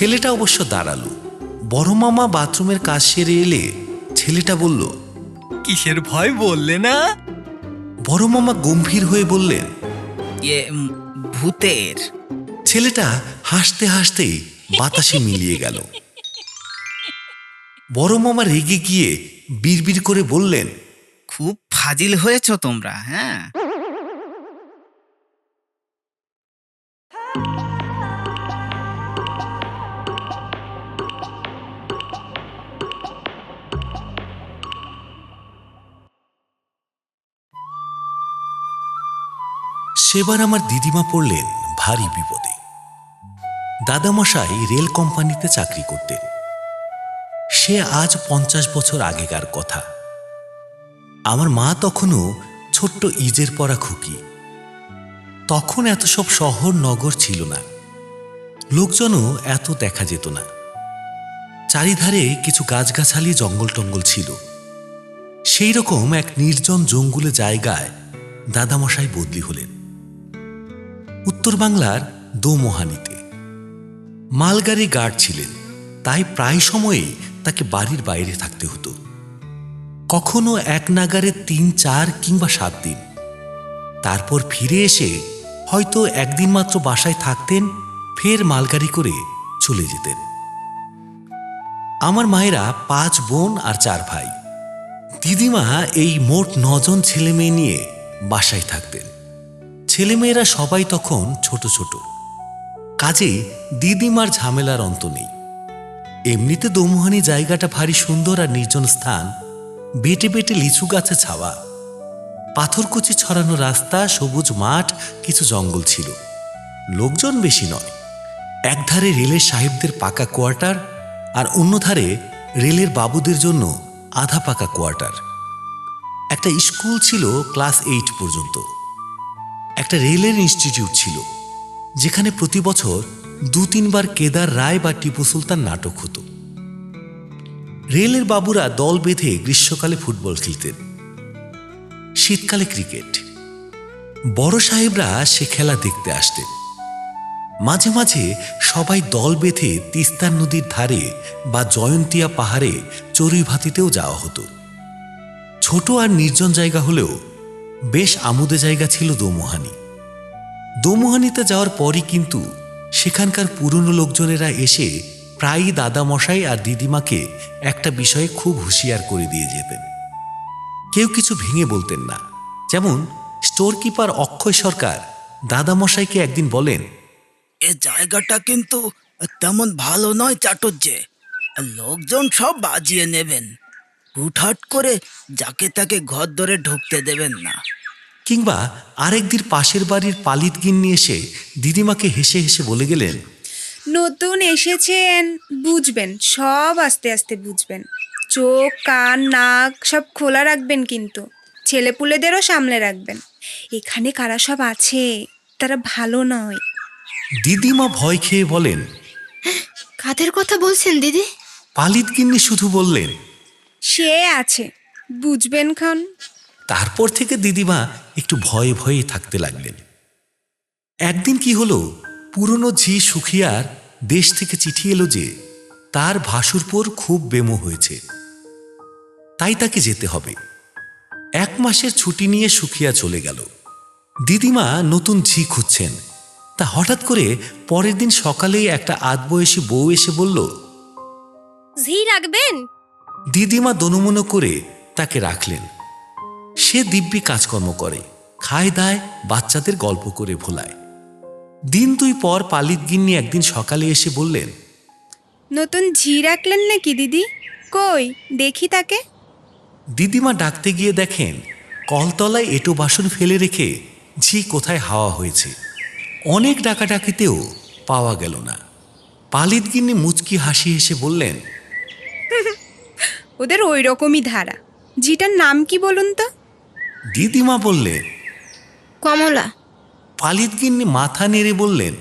ছেলেটা অবশ্য দাঁড়াল। বড় মামা বাথরুমের কাজ সেরে এলে ছেলেটা বলল কিসের ভয় বললে না? বড় মামা গম্ভীর হয়ে বললেন ভূতের। ছেলেটা হাসতে হাসতে বাতাসে মিলিয়ে গেল। বড় মামা রেগে গিয়ে বিড়বিড় করে বললেন খুব ফাজিল হয়েছ তোমরা হ্যাঁ? সেবার আমার দিদিমা পড়লেন ভারী বিপদে। দাদামশাই রেল কোম্পানিতে চাকরি করতেন। সে আজ পঞ্চাশ বছর আগেকার কথা। আমার মা তখনও ছোট্ট ইজের পরা খুকি। তখন এত সব শহর নগর ছিল না। লোকজনও এত দেখা যেত না। চারিধারে কিছু গাছগাছালি জঙ্গল টঙ্গল ছিল। সেই রকম এক নির্জন জঙ্গুলে জায়গায় দাদামশাই বদলি হলেন। উত্তর বাংলার দোমোহানিতে। মালগাড়ি গার্ড ছিলেন, তাই প্রায় সময়ে তাকে বাড়ির বাইরে থাকতে হতো। কখনো এক নাগারে তিন, চার কিংবা সাত দিন। তারপর ফিরে এসে হয়তো একদিন মাত্র বাসায় থাকতেন, ফের মালগাড়ি করে চলে যেতেন। আমার মায়েরা পাঁচ বোন আর চার ভাই। দিদিমা এই মোট নজন ছেলে মেয়ে নিয়ে বাসায় থাকতেন। ছেলেমেয়েরা সবাই তখন ছোট ছোট। কাজে দিদিমার ঝামেলার অন্ত নেই। এমনিতে দোমোহানি জায়গাটা ভারী সুন্দর আর নির্জন স্থান। বেটে বেটে লিচু গাছে ছাওয়া। পাথরকুচি ছড়ানো রাস্তা, সবুজ মাঠ, কিছু জঙ্গল ছিল। লোকজন বেশি নয়। একধারে রেলের সাহেবদের পাকা কোয়ার্টার আর অন্যধারে রেলের বাবুদের জন্য আধা পাকা কোয়ার্টার। একটা স্কুল ছিল ক্লাস এইট পর্যন্ত। একটা রেলের ইনস্টিটিউট ছিল, যেখানে প্রতি বছর দু তিনবার কেদার রায় বা টিপু সুলতান নাটক হতো। রেলের বাবুরা দল বেঁধে গ্রীষ্মকালে ফুটবল খেলতেন। শীতকালে ক্রিকেট। বড় সাহেবরা সে খেলা দেখতে আসতেন। মাঝে মাঝে সবাই দল বেঁধে তিস্তার নদীর ধারে বা জয়ন্তিয়া পাহাড়ে চড়ুই ভাতিতেও যাওয়া হতো। ছোট আর নির্জন জায়গা হলেও বেশ আমোদে জায়গা ছিল দোমোহানি। দোমোহানিতে যাওয়ার পরই কিন্তু সেখানকার পুরনো লোকজনেরা এসে প্রায়ই দাদামশাই আর দিদিমাকে একটা বিষয়ে খুব হুঁশিয়ার করে দিয়ে যেতেন। কেউ কিছু ভেঙে বলতেন না। যেমন স্টোর কিপার অক্ষয় সরকার দাদামশাইকে একদিন বলেন, এ জায়গাটা কিন্তু তেমন ভালো নয় চাটুর্যে লোকজন সব বাজিয়ে নেবেন। হুটহাট করে যাকে তাকে ঘর ধরে ঢুকতে দেবেন না। কিংবা আরেকদিন পাশের বাড়ির পালিত গিন্নি এসে দিদিমাকে হেসে হেসে বলে গেলেন নতুন এসেছেন বুঝবেন সব আস্তে আস্তে বুঝবেন। চোখ কান নাক সব খোলা রাখবেন কিন্তু ছেলেপুলেদেরও সামলে রাখবেন। এখানে কারা সব আছে? তারা ভালো নয়। দিদিমা ভয় খেয়ে বলেন কাদের কথা বলছেন দিদি? পালিত গিন্নি শুধু বললেন সে আছে। বুঝবেন খান। তারপর থেকে দিদিমা একটু ভয়ে ভয়ে থাকতে লাগলেন। একদিন কি হলো পুরনো ঝি সুখিয়ার দেশ থেকে চিঠি এলো যে তার ভাসুরপোর খুব বেমো হয়েছে। তাই তাকে যেতে হবে। এক মাসের ছুটি নিয়ে সুখিয়া চলে গেল। দিদিমা নতুন ঝি খুঁজছেন। তা হঠাৎ করে পরের দিন সকালেই একটা আধবয়সী বউ এসে বলল ঝি রাখবেন? দিদিমা দনুমনো করে তাকে রাখলেন। সে দিব্যি কাজকর্ম করে খায় দায় বাচ্চাদের গল্প করে ভোলায়। দিন দুই পর পালিত গিন্নি একদিন সকালে এসে বললেন নতুন ঝি রাখলেন নাকি দিদি? কই দেখি তাকে। দিদিমা ডাকতে গিয়ে দেখেন কলতলায় এটো বাসন ফেলে রেখে ঝি কোথায় হাওয়া হয়েছে। অনেক ডাকাডাকিতেও পাওয়া গেল না। পালিত গিন্নি মুচকি হাসি হেসে বললেন ওদের ওই রকমই ধারা। ঝিটার নাম কি বলুন তো? দিদিমা বললেন। কমলা। পালিত গিন্নি মাথা নেড়ে বললেন।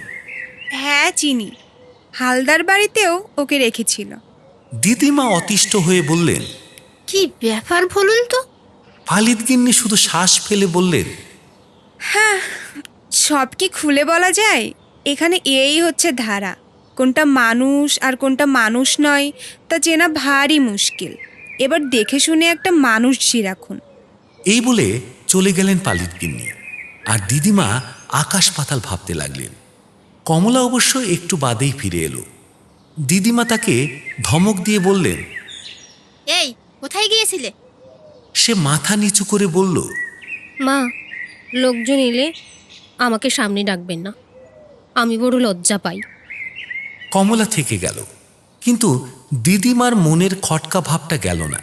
হ্যাঁ চিনি। হালদার বাড়িতেও ওকে রেখেছিল। দিদিমা অতিষ্ঠ হয়ে বললেন কি ব্যাপার বলুন তো? পালিত গিন্নি শুধু শ্বাস ফেলে বললেন হ্যাঁ সব কি খুলে বলা যায়? এখানে এই হচ্ছে ধারা। কোনটা মানুষ আর কোনটা মানুষ নয় তা চেনা ভারী মুশকিল। এবার দেখে শুনে একটা মানুষ ঝি রাখুন। এই বলে চলে গেলেন পালিত গিন্নি। আর দিদিমা আকাশ পাতাল ভাবতে লাগলেন। কমলা অবশ্য একটু বাদেই ফিরে এলো। দিদিমা তাকে ধমক দিয়ে বললেন এই কোথায় গিয়েছিলে? সে মাথা নিচু করে বলল মা লোকজন এলে আমাকে সামনে ডাকবেন না। আমি বড় লজ্জা পাই। কমলা থেকে গেল। কিন্তু দিদিমার মনের খটকা ভাবটা গেল না।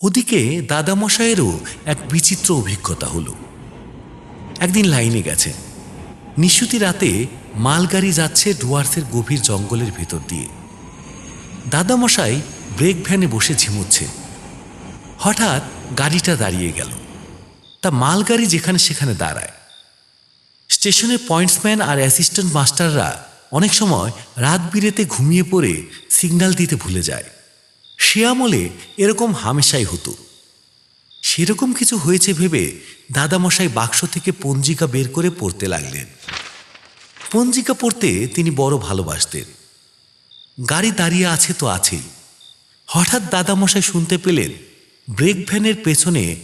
ওদিকে দাদামশায়েরও এক বিচিত্র অভিজ্ঞতা হলো। একদিন লাইনে গেছে। নিশুতি রাতে মালগাড়ি যাচ্ছে ডুয়ার্সের গভীর জঙ্গলের ভেতর দিয়ে। দাদামশাই ব্রেক ভ্যানে বসে ঝিমুচ্ছে। হঠাৎ গাড়িটা দাঁড়িয়ে গেল। তা মালগাড়ি যেখানে সেখানে দাঁড়ায়। স্টেশনের পয়েন্টসম্যান আর অ্যাসিস্ট্যান্ট মাস্টাররা অনেক সময় রাত বিরেতে ঘুমিয়ে পড়ে সিগন্যাল দিতে ভুলে যায়। সে আমলে এরকম হামেশাই হতো। সেরকম কিছু হয়েছে ভেবে দাদামশাই বাক্স থেকে পঞ্জিকা বের করে পড়তে লাগলেন। পঞ্জিকা পড়তে তিনি বড় ভালোবাসতেন। গাড়ি দাঁড়িয়ে আছে তো আছেই। হঠাৎ দাদামশাই শুনতে পেলেন ব্রেক ভ্যানের পেছনে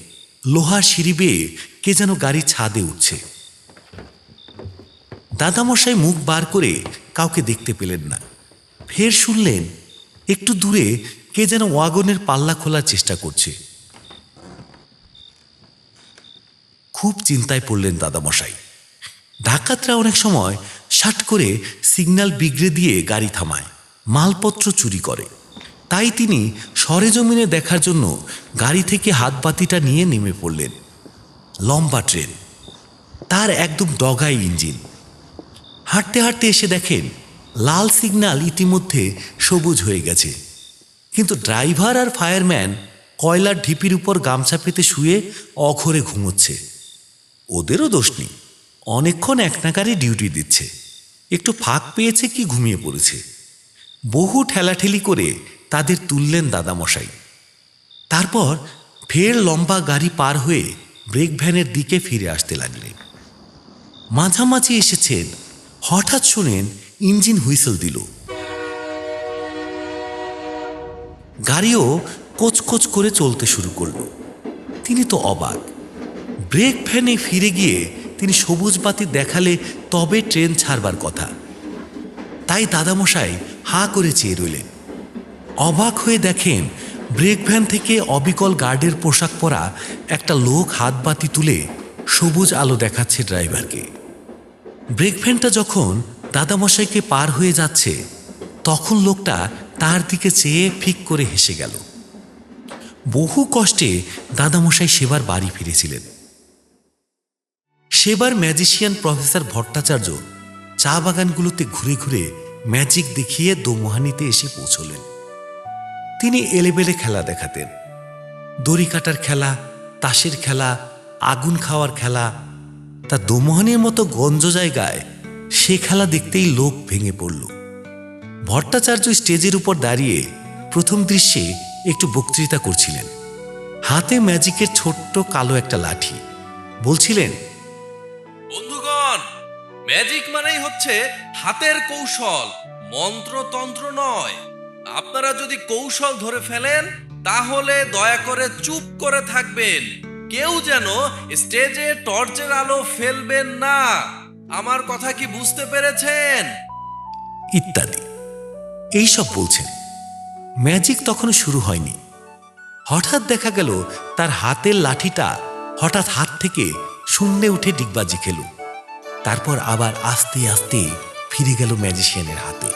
লোহার সিঁড়ি বেয়ে কে যেন গাড়ি ছাদে উঠছে। দাদামশাই মুখ বার করে কাউকে দেখতে পেলেন না। ফের শুনলেন, একটু দূরে কে যেন ওয়াগনের পাল্লা খোলার চেষ্টা করছে। খুব চিন্তায় পড়লেন দাদামশাই। ডাকাতরা অনেক সময় শাট করে সিগন্যাল বিগড়ে দিয়ে গাড়ি থামায়, মালপত্র চুরি করে। তাই তিনি সরেজমিনে দেখার জন্য গাড়ি থেকে হাতবাতিটা নিয়ে নেমে পড়লেন। লম্বা ট্রেন, তার একদম ডগাই ইঞ্জিন। হাঁটতে হাঁটতে এসে দেখেন, লাল সিগন্যাল ইতিমধ্যে সবুজ হয়ে গেছে। কিন্তু ড্রাইভার আর ফায়ারম্যান কয়লার ঢিপির উপর গামছা পেতে শুয়ে অঘরে ঘুমোচ্ছে। ওদেরও দোষ নেই, অনেকক্ষণ এক নাগারে ডিউটি দিচ্ছে। একটু ফাঁক পেয়েছে কি ঘুমিয়ে পড়েছে। বহু ঠেলাঠেলি করে তাদের তুললেন দাদামশাই। তারপর ফের লম্বা গাড়ি পার হয়ে ব্রেক ভ্যানের দিকে ফিরে আসতে লাগলেন। মাঝামাঝি এসেছেন হঠাৎ শুনেন ইঞ্জিন হুইসেল দিল। গাড়িও কোচকোচ করে চলতে শুরু করল। তিনি তো অবাক। ব্রেক ভ্যানে ফিরে গিয়ে তিনি সবুজ বাতি দেখালে তবে ট্রেন ছাড়বার কথা। তাই দাদামশাই হাঁ করে চেয়ে রইলেন। অবাক হয়ে দেখেন ব্রেক ভ্যান থেকে অবিকল গার্ডের পোশাক পরা একটা লোক হাত বাতি তুলে সবুজ আলো দেখাচ্ছে ড্রাইভারকে। ব্রেক যখন দাদামশাইকে পার হয়ে যাচ্ছে, তখন লোকটা তার দিকে চেয়ে ফিক করে হেসে গেল। বহু কষ্টে দাদামশাই সেবার বাড়ি ফিরেছিলেন। সেবার ম্যাজিশিয়ান প্রফেসর ভট্টাচার্য চা বাগানগুলোতে ঘুরে ঘুরে ম্যাজিক দেখিয়ে দোমোহানিতে এসে পৌঁছলেন। তিনি এলেবেলে খেলা দেখাতেন। দড়ি কাটার খেলা, তাসের খেলা, আগুন খাওয়ার খেলা তা দোমোহানির মতো গঞ্জ জায়গায় সে খেলা দেখতেই লোক ভেঙে পড়ল। ভট্টাচার্য স্টেজের উপর দাঁড়িয়ে প্রথম দৃশ্যে একটু বক্তৃতা করছিলেন। হাতে ম্যাজিকের ছোট্ট কালো একটা লাঠি। বলছিলেন, বন্ধুগণ, ম্যাজিক মানেই হচ্ছে হাতের কৌশল, মন্ত্রতন্ত্র নয়। আপনারা যদি কৌশল ধরে ফেলেন, তাহলে দয়া করে চুপ করে থাকবেন। কেউ যেন স্টেজে টর্চের আলো ফেলবেন না। আমার কথা কি বুঝতে পেরেছেন? ইত্যাদি। এইসব বলছেন। ম্যাজিক তখনও শুরু হয়নি। হঠাৎ দেখা গেল তার হাতের লাঠিটা হঠাৎ হাত থেকে শূন্যে উঠে ডিগবাজি খেল। তারপর আবার আস্তে আস্তে ফিরে গেল ম্যাজিশিয়ানের হাতে।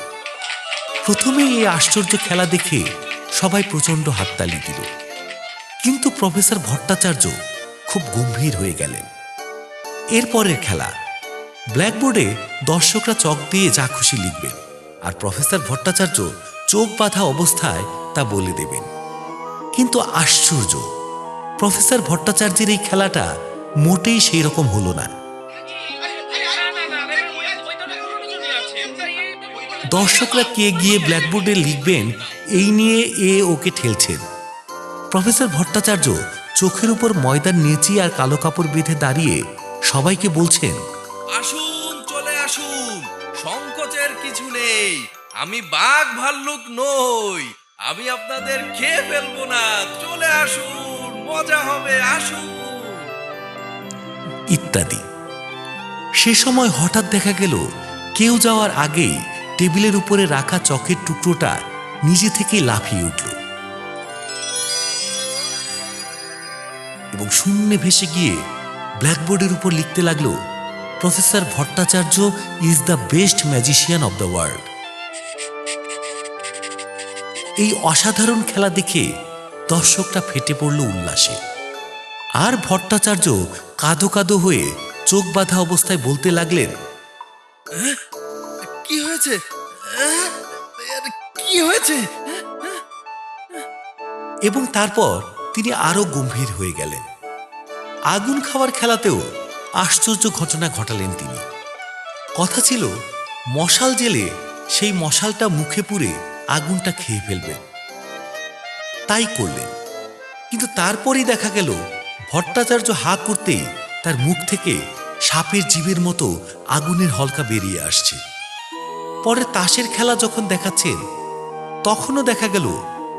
প্রথমে এই আশ্চর্য খেলা দেখে সবাই প্রচণ্ড হাততালি দিল। কিন্তু প্রফেসর ভট্টাচার্য খুব গম্ভীর হয়ে গেলেন। এরপরের খেলা। ব্ল্যাকবোর্ডে দর্শকরা চক দিয়ে যা খুশি লিখবেন, আর প্রফেসর ভট্টাচার্য চোখ বাঁধা অবস্থায় তা বলে দেবেন। কিন্তু আশ্চর্য, প্রফেসর ভট্টাচার্যের এই খেলাটা মোটেই সেই রকম হলো না। দর্শকরা কে গিয়ে ব্ল্যাকবোর্ডে লিখবেন, এই নিয়ে এ ওকে ঠেলছেন। প্রফেসর ভট্টাচার্য চোখের উপর ময়দার নেচি আর কালো কাপড় বেঁধে দাঁড়িয়ে সবাইকে বলছেন আসুন চলে আসুন। সংকোচের কিছু নেই। আমি বাঘ ভাল্লুক নই। আমি আপনাদের খেয়ে ফেলব না। চলে আসুন মজা হবে আসুন। ইত্যাদি। সে সময় হঠাৎ দেখা গেল কেউ যাওয়ার আগেই টেবিলের উপরে রাখা চকের টুকরোটা নিজে থেকেই লাফিয়ে উঠল। এবং শূন্যে ভেসে গিয়ে ব্ল্যাকবোর্ডের উপর লিখতে লাগল, professor Bhattacharya is the best magician of the world এই অসাধারণ খেলা দেখে দর্শকরা ফেটে পড়ল উল্লাসে। আর ভট্টাচার্য কাঁদো কাঁদো হয়ে চোখ বাঁধা অবস্থায় বলতে লাগলেন কি হয়েছে? কি হয়েছে? এবং তারপর তিনি আরও গম্ভীর হয়ে গেলেন। আগুন খাওয়ার খেলাতেও আশ্চর্য ঘটনা ঘটালেন তিনি। কথা ছিল, মশাল জেলে সেই মশালটা মুখে পুরে আগুনটা খেয়ে ফেলবেন তাই করলেন। কিন্তু তারপরেই দেখা গেল, ভট্টাচার্য হা করতেই তার মুখ থেকে সাপের জীবের মতো আগুনের হলকা বেরিয়ে আসছে। পরে তাসের খেলা যখন দেখাচ্ছেন, তখনও দেখা গেল,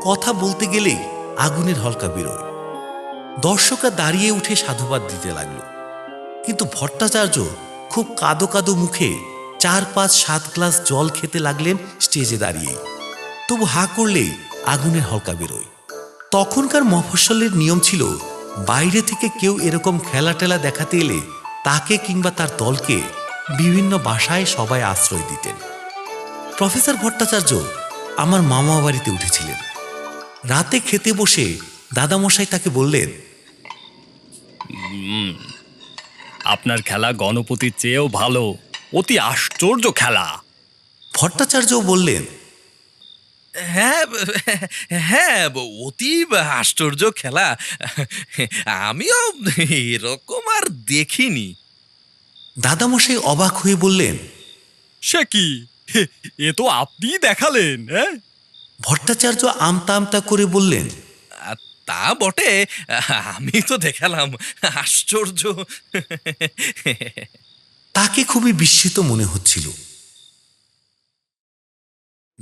কথা বলতে গেলেই আগুনের হলকা বেরোয়। দর্শকরা দাঁড়িয়ে উঠে সাধুবাদ দিতে লাগল। কিন্তু ভট্টাচার্য খুব কাদো কাদো মুখে চার পাঁচ সাত গ্লাস জল খেতে লাগলেন স্টেজে দাঁড়িয়ে তবু হা করলেই আগুনের হলকা বেরোয়। তখনকার মফস্বলের নিয়ম ছিল, বাইরে থেকে কেউ এরকম খেলা টেলা দেখাতে এলে তাকে কিংবা তার দলকে বিভিন্ন বাসায় সবাই আশ্রয় দিতেন। প্রফেসর ভট্টাচার্য আমার মামা বাড়িতে উঠেছিলেন। রাতে খেতে বসে দাদামশাই তাকে বললেন আপনার খেলা গণপতির চেয়েও ভালো। অতি আশ্চর্য খেলা। ভট্টাচার্য বললেন হ্যাঁ হ্যাঁ অতি আশ্চর্য খেলা। আমিও এরকম আর দেখিনি। দাদামশাই অবাক হয়ে বললেন সে কি? এ তো আপনিই দেখালেন হ্যাঁ? ভট্টাচার্য আমতা আমতা করে বললেন আর তা বটে আমি তো দেখালাম আশ্চর্য। তাকে খুবই বিস্মিত মনে হচ্ছিল।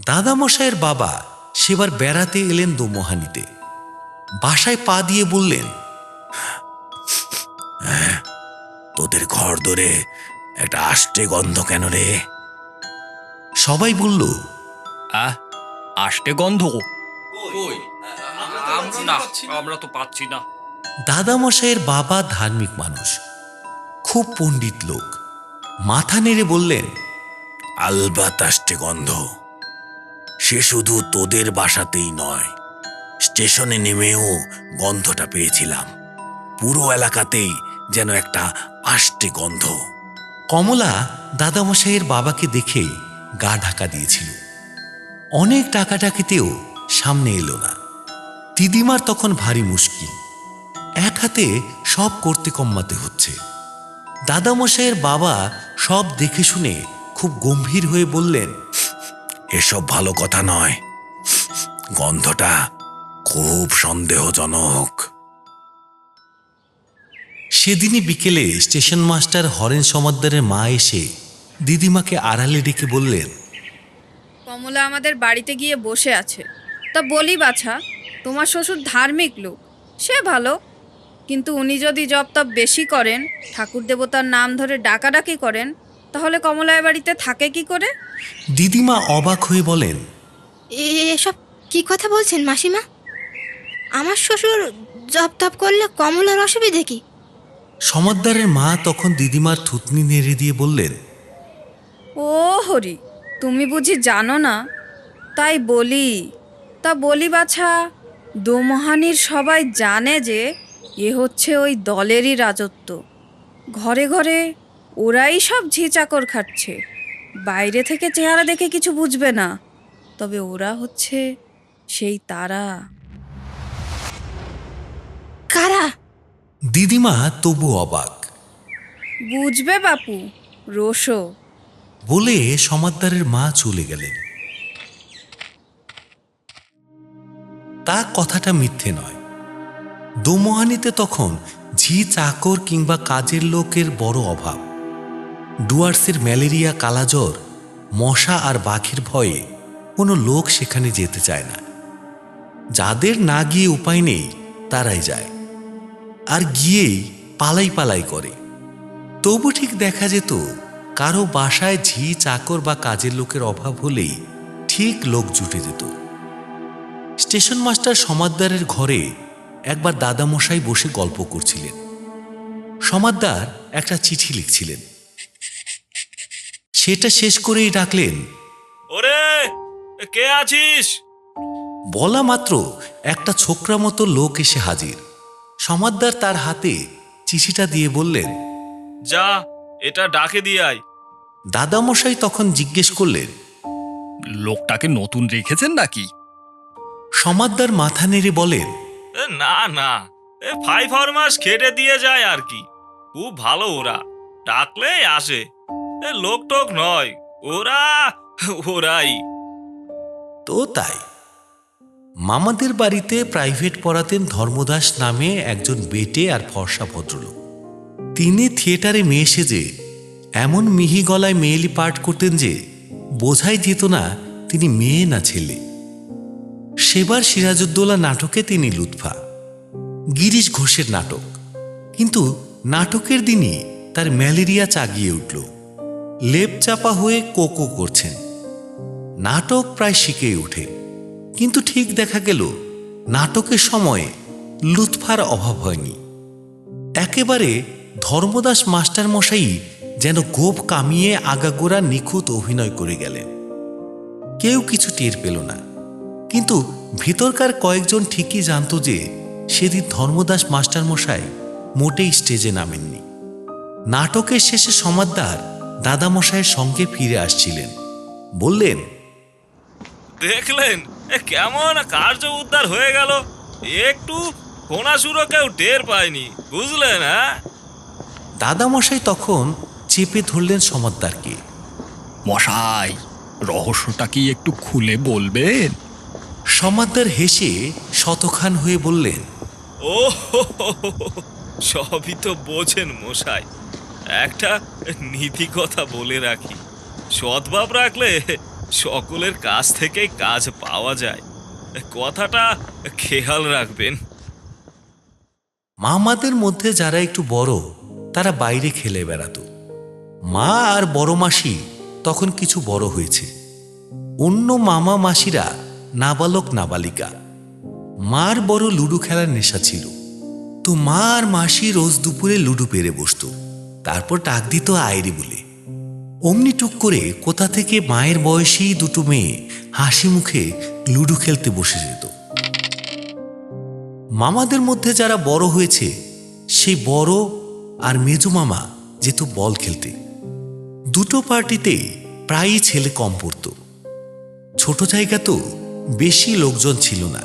দাদামশাইয়ের বাবা সেবার বেড়াতে এলেন দোমোহানিতে। বাসায় পা দিয়ে বললেন "হ্যাঁ, তোদের ঘর ধরে একটা আষ্টে গন্ধ কেন রে? সবাই বলল আহ আষ্টে গন্ধ। আমরা তো পাচ্ছি না। দাদামশাইয়ের বাবা ধার্মিক মানুষ খুব পণ্ডিত লোক। মাথা নেড়ে বললেন আলবাত আসছে গন্ধ। সে শুধু তোদের বাসাতেই নয় স্টেশনে নেমেও গন্ধটা পেয়েছিলাম। পুরো এলাকাতেই যেন একটা আষ্টে গন্ধ। কমলা দাদামশাইয়ের বাবাকে দেখে গা ঢাকা দিয়েছিল। অনেক টাকাটাকিতেও সামনে এলো না। দিদিমার তখন ভারী মুশকিল। এক হাতে সব করতে কম্মাতে হচ্ছে। দাদামশাইয়ের বাবা সব দেখে শুনে খুব গম্ভীর হয়ে বললেন, এসব ভালো কথা নয়। গন্ধটা খুব সন্দেহজনক। সেদিনই বিকেলে স্টেশন মাস্টার হরেন সমাদ্দারের মা এসে দিদিমাকে আড়ালে ডেকে বললেন কমলা আমাদের বাড়িতে গিয়ে বসে আছে। তা বলি বাছা তোমার শ্বশুর ধার্মিক লোক সে ভালো। কিন্তু উনি যদি জপ তপ বেশি করেন ঠাকুর দেবতার নাম ধরে ডাকাডাকি করেন তাহলে কমলা এ বাড়িতে থাকে কি করে? দিদিমা অবাক হয়ে বলেন এ- এসব কি কথা বলছেন মাসিমা? আমার শ্বশুর জপ তপ করলে কমলার অসুবিধে কি? সমাদ্দারের মা তখন দিদিমার থুতনি নেড়ে দিয়ে বললেন ও হরি তুমি বুঝি জানো না? তাই বলি। তা বলি বাছা দোমহানির সবাই জানে যে এ হচ্ছে ওই দলেরই রাজত্ব। ঘরে ঘরে ওরাই সব ঝিচাকর খাচ্ছে। বাইরে থেকে চেহারা দেখে কিছু বুঝবে না। তবে ওরা হচ্ছে সেই তারা। কারা? দিদিমা তবু অবাক। বুঝবে বাপু রোশো বলে সমাদ্দারের মা চলে গেলেন। তা কথাটা মিথ্যে নয়। দোমোহানিতে তখন ঝি চাকর কিংবা কাজের লোকের বড় অভাব। ডুয়ার্সের ম্যালেরিয়া, কালাজ্বর, মশা আর বাঘের ভয়ে কোনো লোক সেখানে যেতে চায় না। যাদের না গিয়ে উপায় নেই, তারাই যায়। আর গিয়েই পালাই পালাই করে। তবু ঠিক দেখা যেত কারও বাসায় ঝি চাকর বা কাজের লোকের অভাব হলেই ঠিক লোক জুটে যেত। স্টেশন মাস্টার সমাদ্দারের ঘরে একবার দাদামশাই বসে গল্প করছিলেন। সমাদ্দার একটা চিঠি লিখছিলেন। সেটা শেষ করেই ডাকলেন ওরে কে আছিস? বলা মাত্র একটা ছোকরা মতো লোক এসে হাজির। সমাদ্দার তার হাতে চিঠিটা দিয়ে বললেন যা এটা ডাকে দিয়ে আয়। দাদামশাই তখন জিজ্ঞেস করলেন লোকটাকে নতুন রেখেছেন নাকি? সমাদ্দার মাথা নেড়ে বলেন না না এ ফাইভ ফরমাস খেটে দিয়ে যায় আর কি। খুব ভালো ওরা ডাকলেই আসে। এ লোক টোক নয় ওরা ওরাই। তো তাই মামাদের বাড়িতে প্রাইভেট পড়াতেন ধর্মদাস নামে একজন বেটে আর ফর্সা ভদ্রলোক। তিনি থিয়েটারে মেয়ে সেজে, এমন মিহি গলায় মেয়েলি পাঠ করতেন যে, বোঝাই যেত না তিনি মেয়ে না ছেলে। সেবার সিরাজউদ্দৌলা নাটকে তিনি লুৎফা। গিরিশ ঘোষের নাটক। কিন্তু নাটকের দিনই তার ম্যালেরিয়া চাগিয়ে উঠল। লেপ চাপা হয়ে কোকো করছেন। নাটক প্রায় শিখেই ওঠে। কিন্তু ঠিক দেখা গেল, নাটকের সময়ে লুৎফার অভাব হয়নি। একেবারে ধর্মদাস মাস্টার মশাই যেন গোপ কামিয়ে আগাগোড়া নিখুঁত অভিনয় করে গেলেন। কেউ কিছু টের পেল না। কিন্তু ভিতরকার কয়েকজন ঠিকই জানতো যে সেদিন ধর্মদাস মাস্টার মশাই মোটেই স্টেজে নামেননি। নাটকের শেষে সমাদ্দার দাদামশাইয়ের সঙ্গে ফিরে আসছিলেন। বললেন, দেখলেন কেমন কার্য উদ্ধার হয়ে গেল। একটু কোনাসুরো কেউ টের পায়নি বুঝলেন হ্যাঁ? দাদামশাই তখন চেপে ধরলেন সমাদ্দারকে। মশাই রহস্যটা কি একটু খুলে বলবেন? সমাদ্দার হেসে শতখান হয়ে বললেন ও সবই তো বোঝেন মশাই। একটা নীতি কথা বলে রাখি সদ্ভাব রাখলে সকলের কাছ থেকেই কাজ পাওয়া যায়। কথাটা খেয়াল রাখবেন। মামাদের মধ্যে যারা একটু বড় তারা বাইরে খেলে বেড়াতো। মা আর বড় মাসি তখন কিছু বড় হয়েছে। অন্য মামা মাসিরা নাবালক নাবালিকা। মার বড় লুডো খেলার নেশা ছিল। তো মা আর মাসি রোজ দুপুরে লুডো পেরে বসতো। তারপর ডাক দিত আয়রে বলে। অমনি টুক করে কোথা থেকে মায়ের বয়সী দুটো মেয়ে হাসি মুখে লুডো খেলতে বসে যেত। মামাদের মধ্যে যারা বড় হয়েছে, সেই বড় আর মেজো মামা যেত বল খেলতে। দুটো পার্টিতে প্রায়ই ছেলে কম পড়ত। ছোট জায়গা তো বেশি লোকজন ছিল না।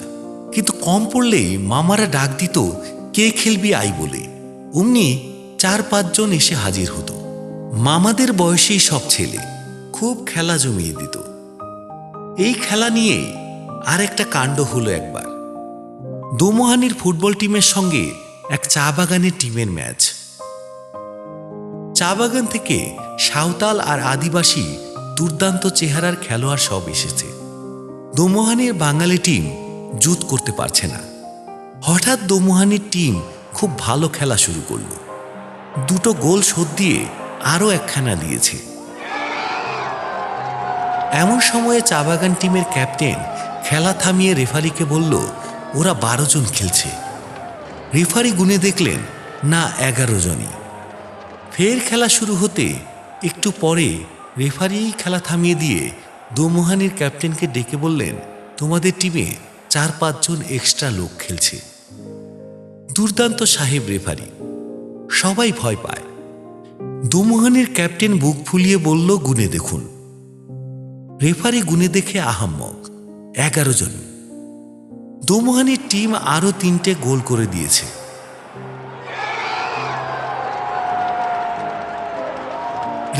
কিন্তু কম পড়লেই মামারা ডাক দিত, কে খেলবি আই বলে। অমনি চার পাঁচজন এসে হাজির হতো। মামাদের বয়সেই সব ছেলে খুব খেলা জমিয়ে দিত। এই খেলা নিয়ে আর একটা কাণ্ড হলো একবার। দোমোহানির ফুটবল টিমের সঙ্গে এক চা বাগানের টিমের ম্যাচ। চা বাগান থেকে সাঁওতাল আর আদিবাসী দুর্দান্ত চেহারার খেলোয়াড় সব এসেছে। দোমোহানির বাঙালি টিম জুত করতে পারছে না। হঠাৎ দোমোহানির টিম খুব ভালো খেলা শুরু করল। দুটো গোল শোধ দিয়ে আরও একখানা দিয়েছে। এমন সময়ে চা বাগান টিমের ক্যাপ্টেন খেলা থামিয়ে রেফারিকে বলল, ওরা বারো জন খেলছে। রেফারি গুনে দেখলেন, না, এগারো জনই। ফের খেলা শুরু হতে একটু পরে রেফারি খেলা থামিয়ে দিয়ে দোমোহানির ক্যাপ্টেনকে ডেকে বললেন, তোমাদের টিমে চার পাঁচজন এক্সট্রা লোক খেলছে। দুর্দান্ত সাহেব রেফারি, সবাই ভয় পায়। দোমোহানির ক্যাপ্টেন বুক ফুলিয়ে বলল, গুনে দেখুন। রেফারি গুনে দেখে আহাম্মক, এগারো জন। দোমোহানির টিম আরও তিনটে গোল করে দিয়েছে।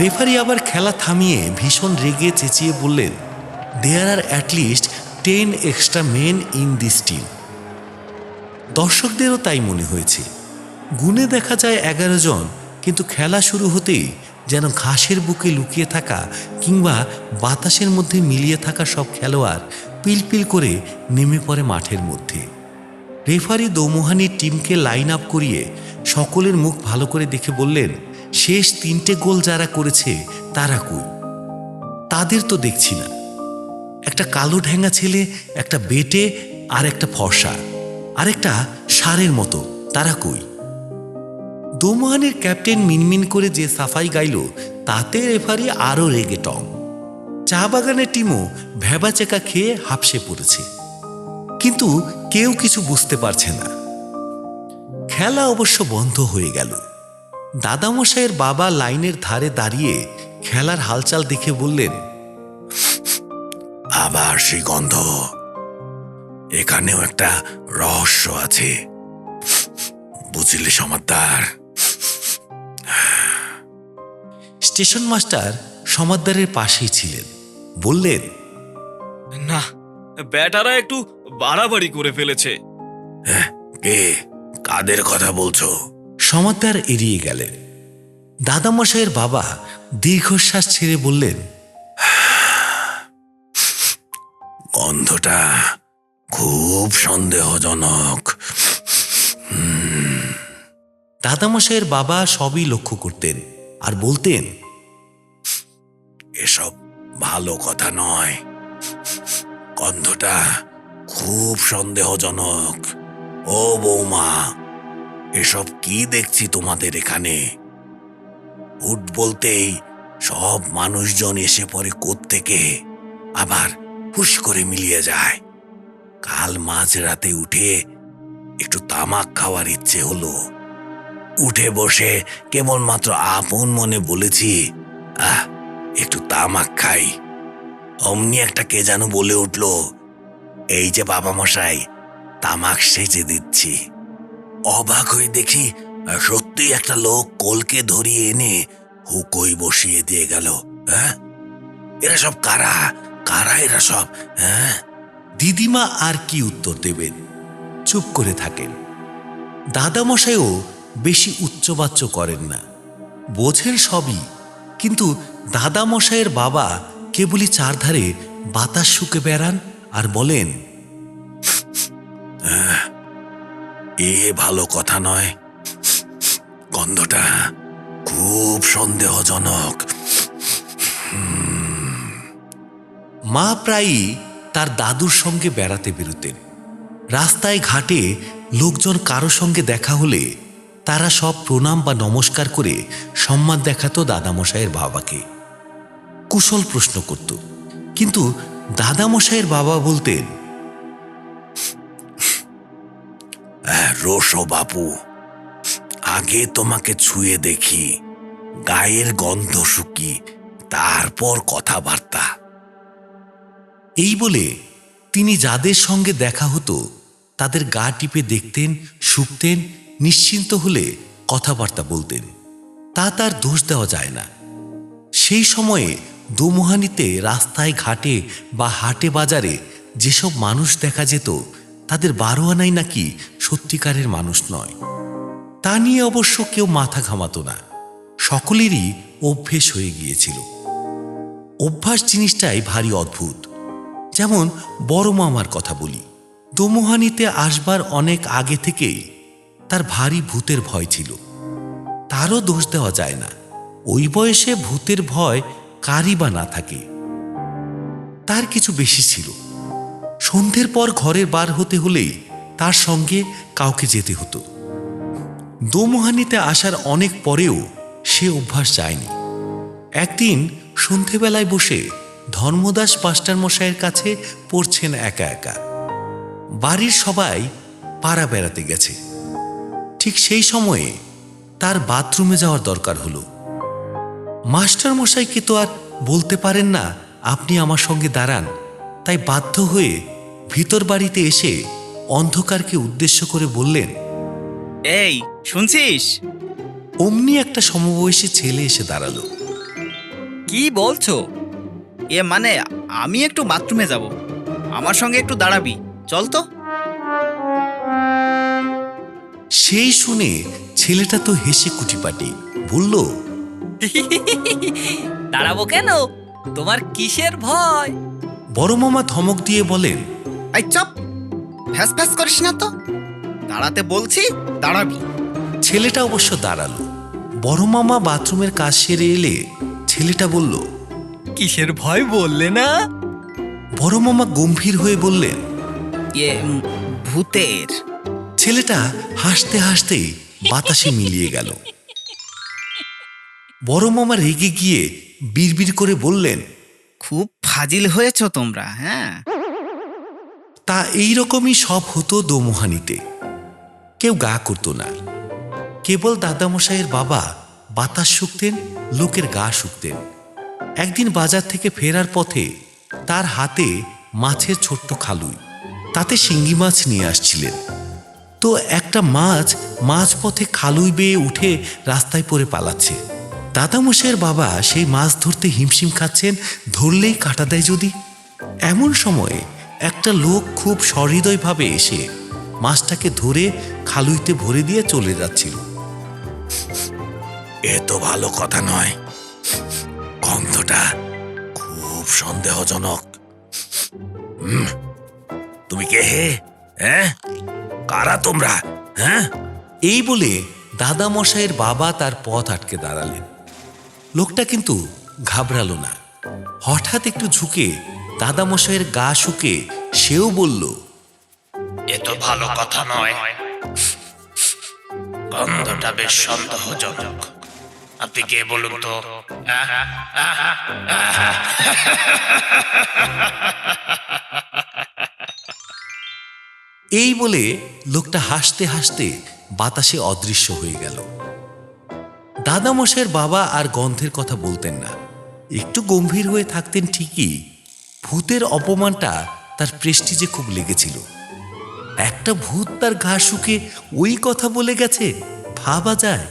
রেফারি আবার খেলা থামিয়ে ভীষণ রেগে চেঁচিয়ে বললেন there are at least ten extra men in this team দর্শকদেরও তাই মনে হয়েছে। গুনে দেখা যায় এগারো জন, কিন্তু খেলা শুরু হতেই যেন ঘাসের বুকে লুকিয়ে থাকা কিংবা বাতাসের মধ্যে মিলিয়ে থাকা সব খেলোয়াড় পিলপিল করে নেমে পড়ে মাঠের মধ্যে। রেফারি দৌমোহানির টিমকে লাইন আপ করিয়ে সকলের মুখ ভালো করে দেখে বললেন শেষ তিনটে গোল যারা করেছে, তারা কই? তাদের তো দেখছি না। একটা কালো ঢ্যাঙা ছেলে, একটা বেটে আর একটা ফর্সা। আর একটা সারের মতো, তারা কই? দোমোহানের ক্যাপ্টেন মিনমিন করে যে সাফাই গাইল, তাতে রেফারি আরও রেগে টং চা বাগানের টিমও ভেবাচেকা খেয়ে হাফসে পড়েছে। কিন্তু কেউ কিছু বুঝতে পারছে না। খেলা অবশ্য বন্ধ হয়ে গেল। দাদামশাইয়ের বাবা লাইনের ধারে দাঁড়িয়ে খেলার হালচাল দেখে বললেন আবার সেই গন্ধ। এখানেও একটা রহস্য আছে। বুঝলি সমাদ্দার। স্টেশন মাস্টার সমাদ্দারের পাশেই ছিলেন। বললেন না ব্যাটারা একটু বাড়াবাড়ি করে ফেলেছে। কে? কাদের কথা বলছো? সমাদ্দার এড়িয়ে গেলেন। দাদামশাইয়ের বাবা দীর্ঘশ্বাস ছেড়ে বললেন গন্ধটা খুব সন্দেহজনক। দাদামশাইয়ের বাবা সবই লক্ষ্য করতেন আর বলতেন এসব ভালো কথা নয়। গন্ধটা খুব সন্দেহজনক। ও বৌমা এসব কি দেখছি তোমাদের এখানে? উঠ বলতেই সব মানুষজন এসে পড়ে থেকে আবার হুশ করে মিলিয়ে যায়। কাল মাঝরাতে উঠে একটু তামাক খাওয়ার ইচ্ছে হলো। উঠে বসে কেবলমাত্র আপন মনে বলেছি, আহ, একটু তামাক খাই। অমনি একটা কে যেন বলে উঠল, এই যে বাবা মশাই, তামাক সেজে দিচ্ছি। অবাক হয়ে দেখি সত্যি একটা লোক কোলকে ধরিয়ে এনে হুকোই বসিয়ে দিয়ে গেল হ্যাঁ? এরা সব কারা? কারা এরা সব হ্যাঁ? দিদিমা আর কি উত্তর দেবেন? চুপ করে থাকেন। দাদামশাইও বেশি উচ্চবাচ্য করেন না। বোঝেন সবই কিন্তু দাদামশাইয়ের বাবা কেবলই চারধারে বাতাস শুকে বেড়ান আর বলেন এ ভালো কথা নয়। গন্ধটা খুব সন্দেহজনক। মা প্রায়ই তার দাদুর সঙ্গে বেড়াতে বেরোতেন। রাস্তায় ঘাটে লোকজন কারও সঙ্গে দেখা হলে তারা সব প্রণাম বা নমস্কার করে সম্মান দেখাতো দাদামশাইয়ের বাবাকে। কুশল প্রশ্ন করত, কিন্তু দাদামশাইয়ের বাবা বলতেন রোশো বাপু। আগে তোমাকে ছুঁয়ে দেখি, গায়ের গন্ধ শুকি, তারপর কথাবার্তা। এই বলে তিনি যাদের সঙ্গে দেখা হতো, তাদের গা টিপে দেখতেন, শুকতেন, নিশ্চিন্ত হলে কথাবার্তা বলতেন। তা তার দোষ দেওয়া যায় না। সেই সময়ে দোমোহানিতে রাস্তায় ঘাটে বা হাটে বাজারে যেসব মানুষ দেখা যেত তাদের বারো আনাই নাকি সত্যিকারের মানুষ নয়। তা নিয়ে অবশ্য কেউ মাথা ঘামাতো না। সকলেরই অভ্যেস হয়ে গিয়েছিল। অভ্যাস জিনিসটাই ভারী অদ্ভুত। যেমন বড় মামার কথা বলি, দোমোহানিতে আসবার অনেক আগে থেকেই তার ভারী ভূতের ভয় ছিল। তারও দোষ দেওয়া যায় না। ওই বয়সে ভূতের ভয় কারই বা না থাকে। তার কিছু বেশি ছিল। সন্ধ্যের পর ঘরের বার হতে হলেই তার সঙ্গে কাউকে যেতে হতো। দোমোহানিতে আসার অনেক পরেও সে অভ্যাস যায়নি। একদিন সন্ধেবেলায় বসে ধর্মদাস মাস্টার মশাইয়ের কাছে পড়ছেন একা একা। বাড়ির সবাই পাড়া বেড়াতে গেছে। ঠিক সেই সময়ে তার বাথরুমে যাওয়ার দরকার হলো। মাস্টার মশাইকে তো আর বলতে পারেন না, আপনি আমার সঙ্গে দাঁড়ান। তাই বাধ্য হয়ে ভিতর বাড়িতে এসে অন্ধকারকে উদ্দেশ্য করে বললেন এই শুনছিস? অমনি একটা সমবয়সী ছেলে এসে দাঁড়াল। কি বলছো? এ মানে আমি একটু বাথরুমে যাব। আমার সঙ্গে একটু দাঁড়াবি। চল তো। সেই শুনে ছেলেটা তো হেসে কুটিপাটি বলল দাঁড়াবো কেন? তোমার কিসের ভয়? বড় মামা ধমক দিয়ে বলেন এই চপ ফ্যাস ফ্যাস করিস না তো। দাঁড়াতে বলছি দাঁড়াবি। ছেলেটা অবশ্য দাঁড়াল। বড় মামা বাথরুমের কাজ সেরে এলে ছেলেটা বলল কিসের ভয় বললে না? বড় মামা গম্ভীর হয়ে বললেন ইয়ে ভূতের। ছেলেটা হাসতে হাসতে বাতাসে মিলিয়ে গেল। বড় মামা রেগে গিয়ে বিড়বিড় করে বললেন খুব ফাজিল হয়েছ তোমরা হ্যাঁ? তা এই রকমই সব হতো দোমোহানিতে। কেউ গা করতো না। কেবল দাদামশাইয়ের বাবা বাতাস শুকতেন, লোকের গা শুকতেন। একদিন বাজার থেকে ফেরার পথে তার হাতে মাছের ছোট্ট খালুই। তাতে শিঙ্গি মাছ নিয়ে আসছিলেন। তো একটা মাছ মাছ পথে খালুই বেয়ে উঠে রাস্তায় পড়ে পালাচ্ছে। দাদামশাইয়ের বাবা সেই মাছ ধরতে হিমশিম খাচ্ছেন ধরলেই কাটা দেয় যদি। এমন সময়ে একটা লোক খুব সহৃদয়ভাবে এসে মাছটাকে ধরে খালুইতে ভরে দিয়ে চলে যাচ্ছিল। এ তো ভালো কথা নয়। গন্ধটা খুব সন্দেহজনক। তুমি কে হে? হ্যাঁ? কারা তোমরা? হ্যাঁ? এই বলে দাদা মশাইয়ের বাবা তার পথ আটকে দাঁড়ালেন। লোকটা কিন্তু ঘাবড়ালো না। হঠাৎ একটু ঝুঁকে দাদামশাইয়ের গা শুকে সেও বলল এ তো ভালো কথা নয়। গন্ধটা বেশ সন্দেহজনক। আপনি কে বলুন তো? এই বলে লোকটা হাসতে হাসতে বাতাসে অদৃশ্য হয়ে গেল। দাদামশাইয়ের বাবা আর গন্ধের কথা বলতেন না। একটু গম্ভীর হয়ে থাকতেন ঠিকই, ভূতের অপমানটা তার প্রেস্টিজে খুব লেগেছিল। একটা ভূত তার ঘা শুকে ওই কথা বলে গেছে, ভাবা যায়।